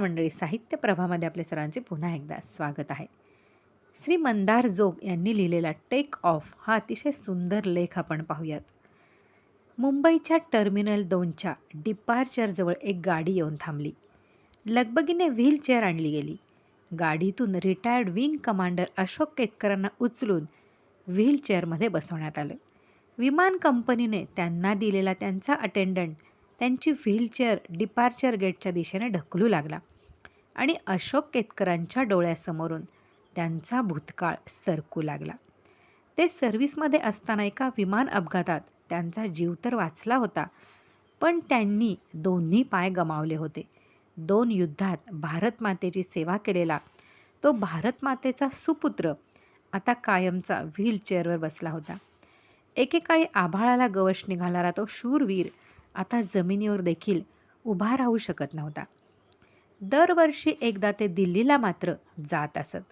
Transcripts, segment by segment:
मंडळी साहित्य प्रभामध्ये आपल्या सरांचे पुन्हा एकदा स्वागत आहे. श्री मंदार जोग यांनी लिहिलेला टेक ऑफ हा अतिशय सुंदर लेख आपण पाहूयात. मुंबईच्या टर्मिनल दोनच्या डिपार्चरजवळ एक गाडी येऊन थांबली. लगबगीने व्हीलचेअर आणली गेली. गाडीतून रिटायर्ड विंग कमांडर अशोक केतकरांना उचलून व्हीलचेअरमध्ये बसवण्यात आलं. विमान कंपनीने त्यांना दिलेला त्यांचा अटेंडंट त्यांची व्हीलचेअर डिपार्चर गेटच्या दिशेने ढकलू लागला. आणि अशोक केतकरांच्या डोळ्यासमोरून त्यांचा भूतकाळ सरकू लागला. ते सर्व्हिसमध्ये असताना एका विमान अपघातात त्यांचा जीव तर वाचला होता पण त्यांनी दोन्ही पाय गमावले होते. दोन युद्धात भारत मातेची सेवा केलेला तो भारत मातेचा सुपुत्र आता कायमचा व्हीलचेअरवर बसला होता. एकेकाळी आभाळाला गवश निघाणारा तो शूरवीर आता जमिनीवर देखील उभा राहू शकत नव्हता. दरवर्षी एकदा ते दिल्लीला मात्र जात असत.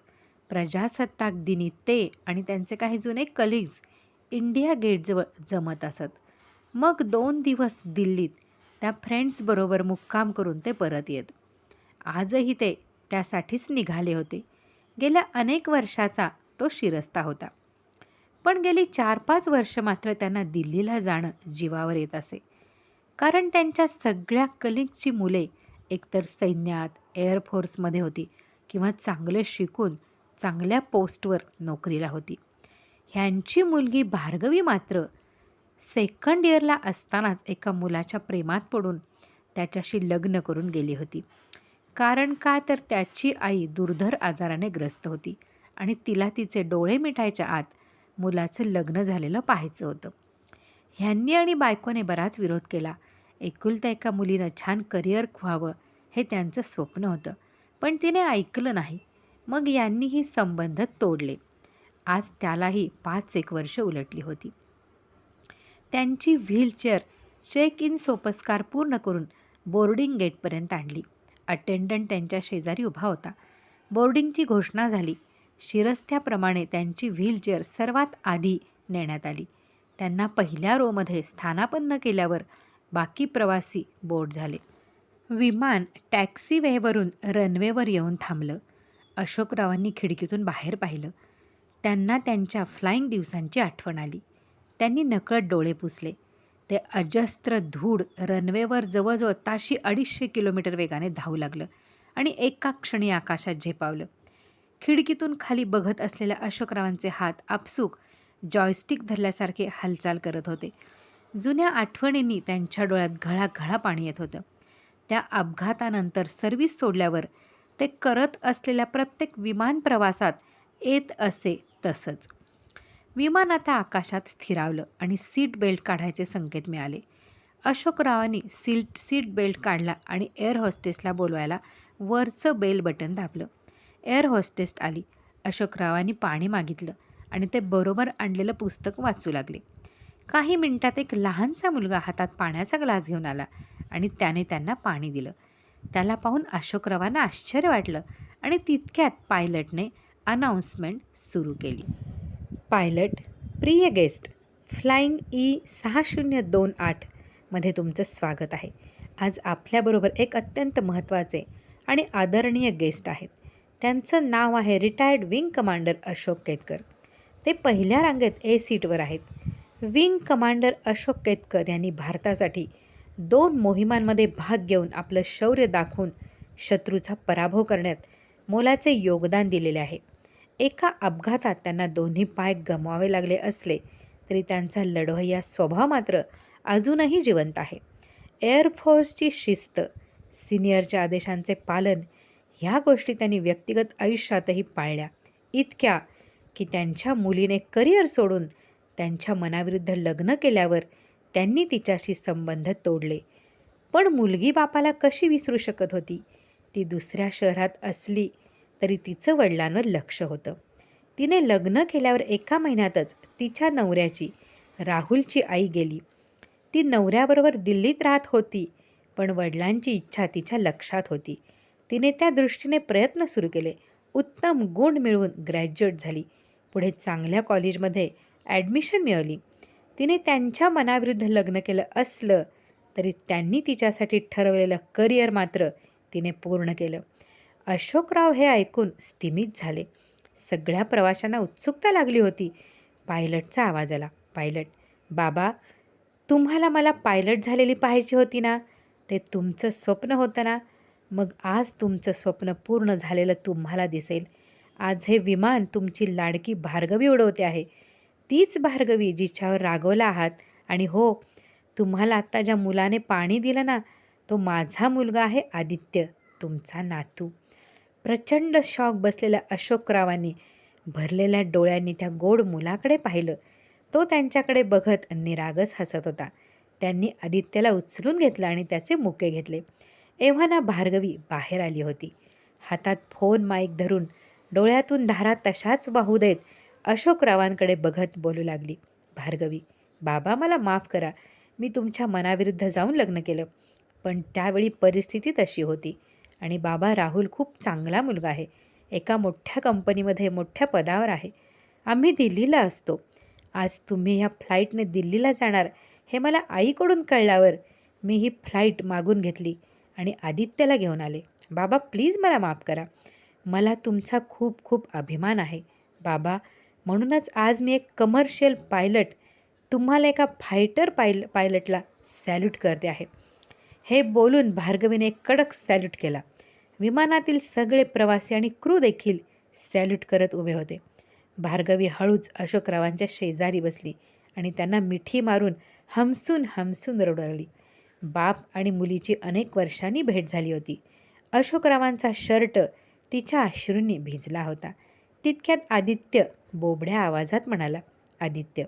प्रजासत्ताक दिनी ते आणि त्यांचे काही जुने कलिग्ज इंडिया गेटजवळ जमत असत. मग दोन दिवस दिल्लीत त्या फ्रेंड्सबरोबर मुक्काम करून ते परत येत. आजही ते त्यासाठीच निघाले होते. गेल्या अनेक वर्षाचा तो शिरस्ता होता. पण गेली चार पाच वर्ष मात्र त्यांना दिल्लीला जाणं जीवावर येत असे. कारण त्यांच्या सगळ्या कलिगची मुले एकतर सैन्यात एअरफोर्समध्ये होती किंवा चांगले शिकून चांगल्या पोस्टवर नोकरीला होती. ह्यांची मुलगी भार्गवी मात्र सेकंड इयरला असतानाच एका मुलाच्या प्रेमात पडून त्याच्याशी लग्न करून गेली होती. कारण का तर त्याची आई दुर्धर आजाराने ग्रस्त होती आणि तिला तिचे डोळे मिठायच्या आत मुलाचं लग्न झालेलं पाहायचं होतं. ह्यांनी आणि बायकोने बराच विरोध केला. एकुलत्या एका मुलीनं छान करिअर व्हावं हे त्यांचं स्वप्न होतं. पण तिने ऐकलं नाही. मग यांनीही संबंध तोडले. आज त्यालाही पाच एक वर्ष उलटली होती. त्यांची व्हीलचेअर चेक इन सोपस्कार पूर्ण करून बोर्डिंग गेटपर्यंत आणली. अटेंडंट त्यांच्या शेजारी उभा होता. बोर्डिंगची घोषणा झाली. शिरस्त्याप्रमाणे त्यांची व्हीलचेअर सर्वात आधी नेण्यात आली. त्यांना पहिल्या रोमध्ये स्थानापन्न केल्यावर बाकी प्रवासी बोट झाले. विमान टॅक्सीवेवरून रनवेवर येऊन थांबलं. अशोकरावांनी खिडकीतून बाहेर पाहिलं. त्यांना त्यांच्या फ्लाईंग दिवसांची आठवण आली. त्यांनी नकळत डोळे पुसले. ते अजस्त्र धूळ रनवेवर जवळजवळ ताशी अडीचशे किलोमीटर वेगाने धावू लागलं आणि एका क्षणी आकाशात झेपावलं. खिडकीतून खाली बघत असलेल्या अशोकरावांचे हात आपसूक जॉयस्टिक धरल्यासारखे हालचाल करत होते. जुन्या आठवणींनी त्यांच्या डोळ्यात घळाघळा पाणी येत होतं. त्या अपघातानंतर सर्व्हिस सोडल्यावर ते करत असलेल्या प्रत्येक विमान प्रवासात येत असे तसंच. विमान आता आकाशात स्थिरावलं आणि सीट बेल्ट काढायचे संकेत मिळाले. अशोकरावांनी सीट सीट बेल्ट काढला आणि एअर होस्टेसला बोलवायला वरचं बेल बटन दाबलं. एअर होस्टेस आली. अशोकरावांनी पाणी मागितलं आणि ते बरोबर आणलेलं पुस्तक वाचू लागले. काही मिनिटात एक लहानसा मुलगा हातात पाण्याचा ग्लास घेऊन आला आणि त्याने त्यांना पाणी दिलं. त्याला पाहून अशोकरावांना आश्चर्य वाटलं आणि तितक्यात पायलटने अनाऊन्समेंट सुरू केली. पायलट प्रिय गेस्ट फ्लाईंग ई सहा शून्य दोन आठमध्ये तुमचं स्वागत आहे. आज आपल्याबरोबर एक अत्यंत महत्त्वाचे आणि आदरणीय गेस्ट आहेत. त्यांचं नाव आहे retired wing commander Ashok Ketkar. ते पहिल्या रांगेत ए सीटवर आहेत. विंग कमांडर अशोक केतकर यांनी भारतासाठी दोन मोहिमांमध्ये भाग घेऊन आपलं शौर्य दाखवून शत्रूचा पराभव करण्यात मोलाचे योगदान दिलेले आहे. एका अपघातात त्यांना दोन्ही पाय गमवावे लागले असले तरी त्यांचा लढवय्या स्वभाव मात्र अजूनही जिवंत आहे. एअरफोर्सची शिस्त सिनियरच्या आदेशांचे पालन ह्या गोष्टी त्यांनी व्यक्तिगत आयुष्यातही पाळल्या. इतक्या की त्यांच्या मुलीने करिअर सोडून त्यांच्या मनाविरुद्ध लग्न केल्यावर त्यांनी तिच्याशी संबंध तोडले. पण मुलगी बापाला कशी विसरू शकत होती? ती दुसऱ्या शहरात असली तरी तिचं वडिलांवर लक्ष होतं. तिने लग्न केल्यावर एका महिन्यातच तिच्या नवऱ्याची राहुलची आई गेली. ती नवऱ्याबरोबर दिल्लीत राहत होती पण वडिलांची इच्छा तिच्या लक्षात होती. तिने त्या दृष्टीने प्रयत्न सुरू केले. उत्तम गुण मिळवून ग्रॅज्युएट झाली. पुढे चांगल्या कॉलेजमध्ये ॲडमिशन मिळवली. तिने त्यांच्या मनाविरुद्ध लग्न केलं असलं तरी त्यांनी तिच्यासाठी ठरवलेलं करिअर मात्र तिने पूर्ण केलं. अशोकराव हे ऐकून स्तिमित झाले. सगळ्या प्रवाशांना उत्सुकता लागली होती. पायलटचा आवाज आला. पायलट बाबा तुम्हाला मला पायलट झालेली पाहायची होती ना? ते तुमचं स्वप्न होतं ना? मग आज तुमचं स्वप्न पूर्ण झालेलं तुम्हाला दिसेल. आज हे विमान तुमची लाडकी भार्गवी उडवते आहे. तीच भार्गवी जिच्यावर रागवला आहात? आणि हो तुम्हाला आत्ता ज्या मुलाने पाणी दिलं ना तो माझा मुलगा आहे आदित्य तुमचा नातू. प्रचंड शॉक बसलेल्या अशोकरावांनी भरलेल्या डोळ्यांनी त्या गोड मुलाकडे पाहिलं. तो त्यांच्याकडे बघत निरागस हसत होता. त्यांनी आदित्यला उचलून घेतलं आणि त्याचे मुके घेतले. एव्हाना भार्गवी बाहेर आली होती. हातात फोन माईक धरून डोळ्यातून धारा तशाच वाहू देत अशोकरावांकडे बघत बोलू लागली. भार्गवी बाबा मला माफ करा. मी तुमच्या मनाविरुद्ध जाऊन लग्न केलं. पण त्यावेळी परिस्थिती तशी होती आणि बाबा राहुल खूप चांगला मुलगा आहे. एका मोठ्या कंपनीमध्ये मोठ्या पदावर आहे. आम्ही दिल्लीला असतो. आज तुम्ही ह्या फ्लाईटने दिल्लीला जाणार हे मला आईकडून कळल्यावर मी ही फ्लाईट मागून घेतली आणि आदित्यला घेऊन आले. बाबा प्लीज मला माफ करा. मला तुमचा खूप खूप अभिमान आहे. बाबा म्हणूनच आज मी एक कमर्शियल पायलट तुम्हाला एका फायटर पायल पायलटला सॅल्यूट करते आहे. हे बोलून भार्गवीने कडक सॅल्यूट केला. विमानातील सगळे प्रवासी आणि क्रू देखील सॅल्यूट करत उभे होते. भार्गवी हळूच अशोकरावांच्या शेजारी बसली आणि त्यांना मिठी मारून हमसून हमसून रडू लागली. बाप आणि मुलीची अनेक वर्षांनी भेट झाली होती. अशोकरावांचा शर्ट तिच्या अश्रूंनी भिजला होता. तितक्यात आदित्य बोबड्या आवाजात म्हणाला आदित्य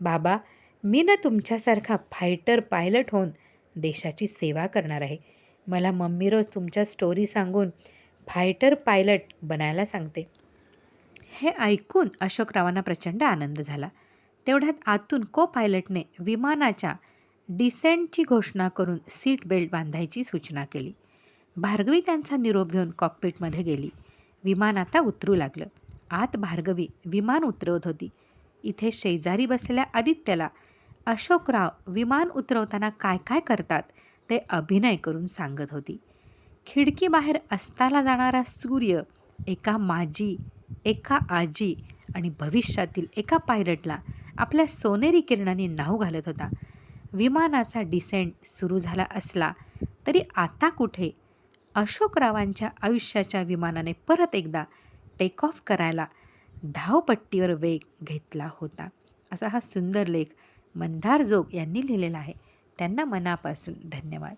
बाबा मी ना तुमच्यासारखा फायटर पायलट होऊन देशाची सेवा करणार आहे. मला मम्मी रोज तुमच्या स्टोरी सांगून फायटर पायलट बनायला सांगते. हे ऐकून अशोकरावांना प्रचंड आनंद झाला. तेवढ्यात आतून को पायलटने विमानाच्या डिसेंटची घोषणा करून सीट बेल्ट बांधायची सूचना केली. भार्गवी त्यांचा निरोप घेऊन कॉकपिटमध्ये गेली. विमान आता उतरू लागलं. आत भार्गवी विमान उतरवत होती. इथे शेजारी बसलेल्या आदित्यला अशोकराव विमान उतरवताना काय काय करतात ते अभिनय करून सांगत होती. खिडकीबाहेर अस्ताला जाणारा सूर्य एका माजी एका आजी आणि भविष्यातील एका पायलटला आपल्या सोनेरी किरणांनी नाव घालत होता. विमानाचा डिसेंट सुरू झाला असला तरी आता कुठे? अशोकरावांच्या आयुष्याच्या विमानाने परत एकदा टेक ऑफ करायला धावपट्टीवर वेग घेतला होता. असा हा सुंदर लेख मंदार जोग यांनी लिहिलेला आहे. त्यांना मनापासून धन्यवाद.